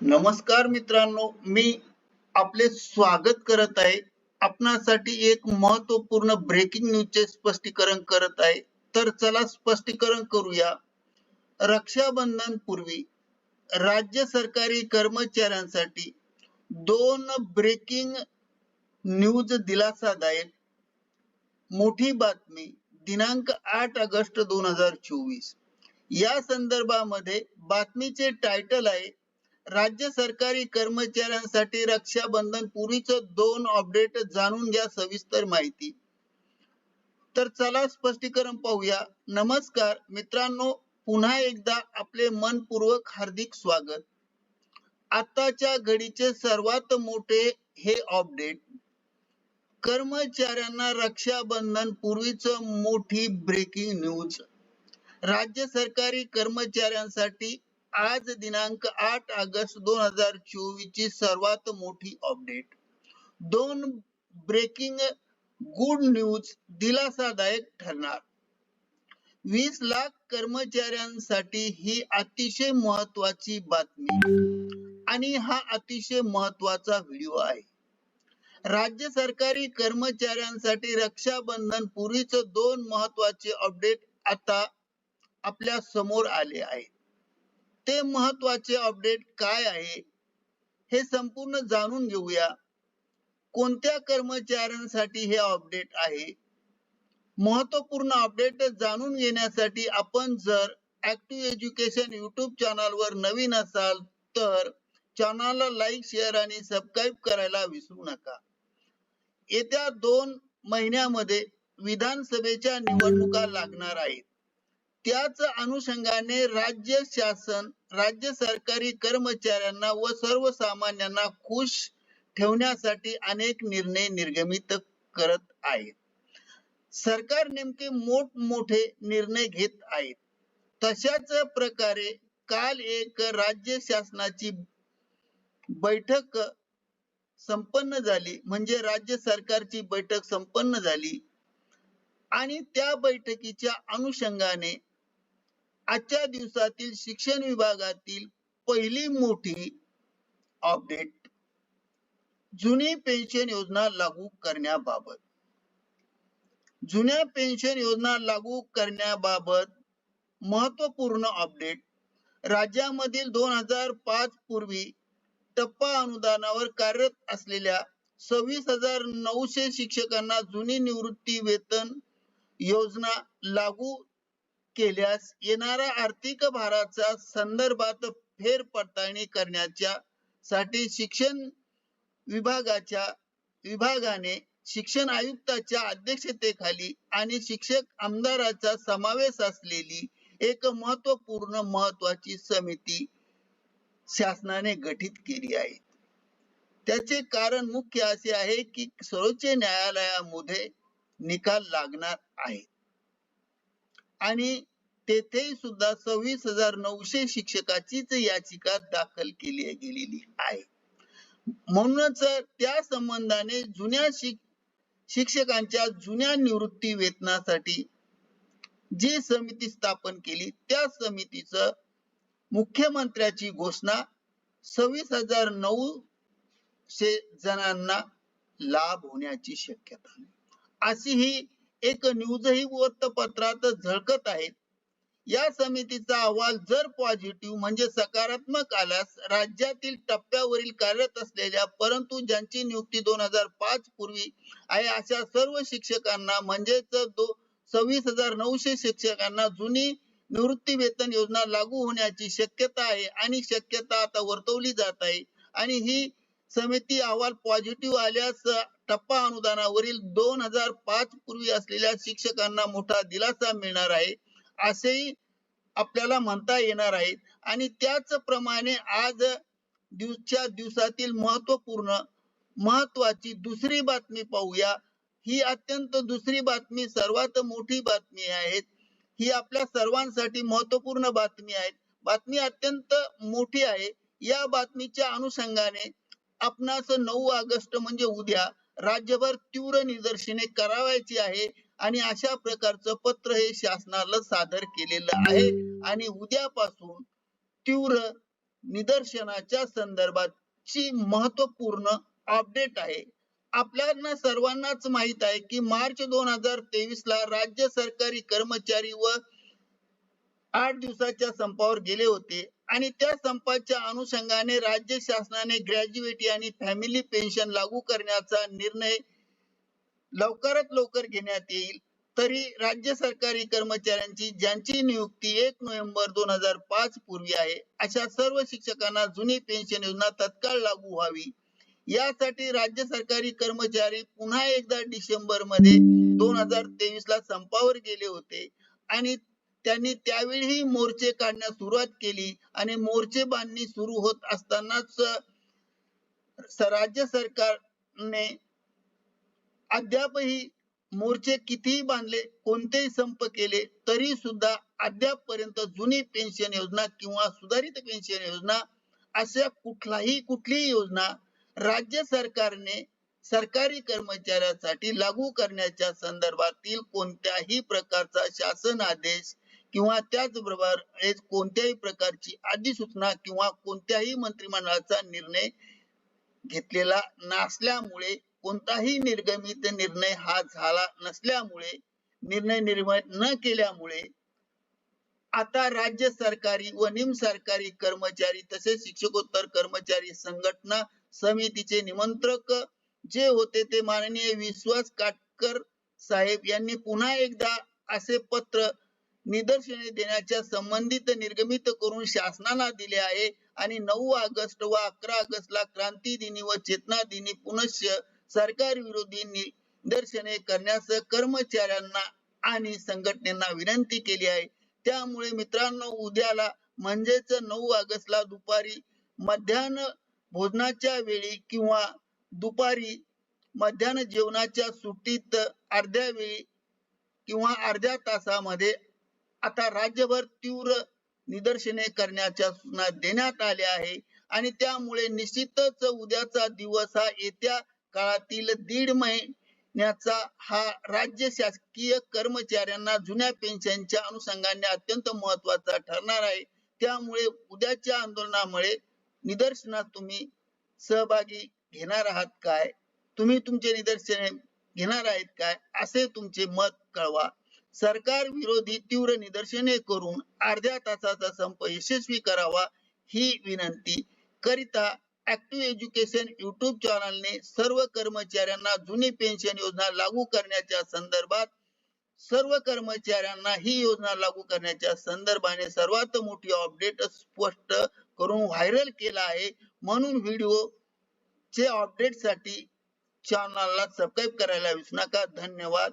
नमस्कार मित्रांनो मी आपले स्वागत करत आहे. आपणासाठी एक महत्त्वपूर्ण ब्रेकिंग न्यूजचे स्पष्टीकरण करत आहे. तर चला स्पष्टीकरण करूया. रक्षाबंधन पूर्वी राज्य सरकारी कर्मचाऱ्यांसाठी दोन ब्रेकिंग न्यूज दिलासादायक मोठी बातमी दिनांक आठ ऑगस्ट दोन हजार चोवीस. या संदर्भामध्ये बातमीचे टायटल आहे राज्य सरकारी कर्मचाऱ्यांसाठी रक्षाबंधन पूर्वीच दोन अपडेट जाणून घ्या सविस्तर माहिती. तर चला स्पष्टीकरण पाहूया. नमस्कार मित्रांनो पुन्हा एकदा आपले मनपूर्वक हार्दिक स्वागत. आताच्या घडीचे सर्वात मोठे हे अपडेट कर्मचाऱ्यांना रक्षाबंधन पूर्वीच मोठी ब्रेकिंग न्यूज राज्य सरकारी कर्मचाऱ्यांसाठी आज दिनांक आठ ऑगस्ट दोन हजार चोवीस ची सर्वात मोठी अपडेट. दोन ब्रेकिंग गुड न्यूज दिलासादायक ठरणार. वीस लाख कर्मचाऱ्यांसाठी ही अतिशय महत्वाची बातमी आणि हा अतिशय महत्त्वाचा व्हिडिओ आहे. राज्य सरकारी कर्मचाऱ्यांसाठी रक्षाबंधन पूर्वीच दोन महत्त्वाचे अपडेट आता आपल्यासमोर आले आहे ते महत्त्वाचे अपडेट काय आहे हे संपूर्ण जाणून घेऊया. कोणत्या कर्मचाऱ्यांसाठी हे अपडेट आहे? महत्त्वपूर्ण अपडेट जाणून घेण्यासाठी आपण जर ऍक्टिव्ह एज्युकेशन युट्यूब चॅनलवर नवीन असाल तर चॅनलला लाईक शेअर आणि सबस्क्राईब करायला विसरू नका. येत्या दोन महिन्यामध्ये विधानसभेच्या निवडणुका लागणार आहेत. त्याच अनुषंगाने राज्य शासन राज्य सरकारी कर्मचाऱ्यांना व सर्वसामान्यांना खुश ठेवण्यासाठी अनेक निर्णय निर्गमित करत आहे सरकार नेमके मोठमोठे निर्णय घेत आहेत. तशाच प्रकारे काल एक राज्य शासनाची बैठक संपन्न झाली म्हणजे राज्य सरकारची बैठक संपन्न झाली. आणि त्या बैठकीच्या अनुषंगाने आजच्या दिवसातील शिक्षण विभागातील पहिली मोठी अपडेट जुनी पेन्शन योजना लागू करण्याबाबत. जुन्या पेन्शन योजना लागू करण्याबाबत महत्त्वपूर्ण अपडेट राज्यामधील दोन हजार पाच पूर्वी टप्पा अनुदानावर कार्यरत असलेल्या सव्वीस हजार नऊशे शिक्षकांना जुनी निवृत्ती वेतन योजना लागू केल्यास येणाऱ्या आर्थिक भाराच्या संदर्भात फेरपडताळणी करण्याच्या साठी शिक्षण विभागाच्या विभागाने शिक्षण आयुक्ताच्या अध्यक्षतेखाली आणि शिक्षक आमदाराचा समावेश असलेली एक महत्त्वपूर्ण महत्वाची समिती शासनाने गठीत केली आहे. त्याचे कारण मुख्य असे आहे की सर्वोच्च न्यायालयामध्ये निकाल लागणार आहे आणि तेथे सुद्धा सव्वीस हजार नऊशे शिक्षकाचीच याचिका दाखल केली गेलेली आहे. म्हणूनच त्या संबंधाने जुन्या शिक शिक्षकांच्या जुन्या निवृत्ती वेतनासाठी जी समिती स्थापन केली त्या समितीच मुख्यमंत्र्याची घोषणा सव्वीस हजार नऊशे जणांना लाभ होण्याची शक्यता अशी ही एक न्यूजही वृत्तपत्रात झळकत आहेत. या समितीचा अहवाल जर पॉझिटिव्ह म्हणजे सकारात्मक आल्यास राज्यातील टप्प्यावरील कार्यरत असलेल्या परंतु ज्यांची नियुक्ती दोन हजार पाच पूर्वी आहे अशा सर्व शिक्षकांना म्हणजेच दो सव्वीस हजार नऊशे शिक्षकांना जुनी निवृत्ती वेतन योजना लागू होण्याची शक्यता आहे आणि शक्यता आता वर्तवली जात आहे. आणि ही समिती अहवाल पॉझिटिव्ह आल्यास टप्पा अनुदानावरील दोन हजार पाच पूर्वी असलेल्या शिक्षकांना मोठा दिलासा मिळणार आहे असेही आपल्याला म्हणता येणार आहे. आणि त्याचप्रमाणे आज दिवसच्या दिवसातील महत्त्वपूर्ण महत्वाची दुसरी बातमी पाहूया. ही अत्यंत दुसरी बातमी सर्वात मोठी बातमी आहे. ही आपल्या सर्वांसाठी महत्त्वपूर्ण बातमी आहे. बातमी अत्यंत मोठी आहे. या बातमीच्या अनुषंगाने आपणास नऊ ऑगस्ट म्हणजे उद्या राज्यभर तीव्र निदर्शने करावायची आहे आणि अशा प्रकारचं पत्र हे शासनाला सादर केलेलं आहे. आणि उद्यापासून तीव्र निदर्शनाच्या संदर्भातची महत्त्वपूर्ण अपडेट आहे. आपल्याला सर्वांनाच माहीत आहे की मार्च दोन हजार तेवीस ला राज्य सरकारी कर्मचारी व आठ दिवसाच्या संपावर गेले होते. आणि त्या संपाच्या अनुषंगाने राज्य शासनाने ग्रॅज्युएटी आणि फॅमिली पेन्शन लागू करण्याचा निर्णय लवकरात लवकर घेण्यात येईल. तरी राज्य सरकारी कर्मचाऱ्यांची ज्यांची नियुक्ती एक नोव्हेंबर दोन हजार पाच पूर्वी आहे अशा सर्व शिक्षकांना जुनी पेन्शन योजना तत्काळ लागू व्हावी. यासाठी राज्य सरकारी कर्मचारी पुन्हा एकदा डिसेंबरमध्ये दोन हजार तेवीस ला संपावर गेले होते. आणि त्यांनी त्यावेळी मोर्चे काढण्यास सुरुवात केली आणि मोर्चे बांधणी सुरू होत असतानाच राज्य सरकारने अद्यापही मोर्चे कितीही बांधले कोणतेही संप केले तरी सुद्धा अद्याप पर्यंत जुनी पेन्शन योजना किंवा सुधारित पेन्शन योजना अशा कुठलाही कुठलीही योजना राज्य सरकारने सरकारी कर्मचाऱ्यांसाठी लागू करण्याच्या संदर्भातील कोणत्याही प्रकारचा शासन आदेश किंवा त्याचबरोबर कोणत्याही प्रकारची अधिसूचना किंवा कोणत्याही मंत्रिमंडळाचा निर्णय घेतलेला नसल्यामुळे कोणताही निर्गमित निर्णय हा झाला नसल्यामुळे निर्णय निर्माण न केल्यामुळे आता राज्य सरकारी व निम सरकारी कर्मचारी तसेच शिक्षकोत्तर कर्मचारी संघटना समितीचे निमंत्रक जे होते ते माननीय विश्वास काटकर साहेब यांनी पुन्हा एकदा असे पत्र निदर्शने देण्याच्या संबंधित निर्गमित करून शासनाला दिले आहे. आणि नऊ ऑगस्ट व अकरा ऑगस्ट ला क्रांती दिनी व चेतना दिनी पुनश्च सरकार विरोधी निदर्शने करण्यास कर्मचाऱ्यांना आणि संघटनेना विनंती केली आहे. त्यामुळे मित्रांनो उद्याला म्हणजेच नऊ ऑगस्ट ला दुपारी मध्यान्ह भोजनाच्या वेळी किंवा दुपारी मध्यान्ह जेवणाच्या सुट्टीत अर्ध्या वेळी किंवा अर्ध्या तासामध्ये आता राज्यभर तीव्र निदर्शने करण्याच्या सूचना देण्यात आल्या आहे. आणि त्यामुळे निश्चितच उद्याचा दिवस हा येत्या काळातील दीड महिन्याचा हा राज्य शासकीय कर्मचाऱ्यांना जुन्या पेन्शनच्या अनुषंगाने अत्यंत महत्त्वाचा ठरणार आहे. त्यामुळे उद्याच्या आंदोलनामुळे निदर्शनात तुम्ही सहभागी घेणार आहात काय? तुम्ही तुमचे निदर्शने घेणार आहेत काय? असे तुमचे मत कळवा. सरकार विरोधी तीव्र निदर्शने करून अर्ध्या तासाचा संप यशस्वी करावा ही विनंती करिता ऍक्टिव्ह एज्युकेशन युट्यूब चॅनलने सर्व कर्मचाऱ्यांना जुनी पेन्शन योजना लागू करण्याच्या संदर्भात सर्व कर्मचाऱ्यांना ही योजना लागू करण्याच्या संदर्भाने सर्वात मोठी अपडेट स्पष्ट करून व्हायरल केला आहे. म्हणून व्हिडिओ चे अपडेटसाठी चॅनलला सबस्क्राईब करायला विसरू नका. धन्यवाद.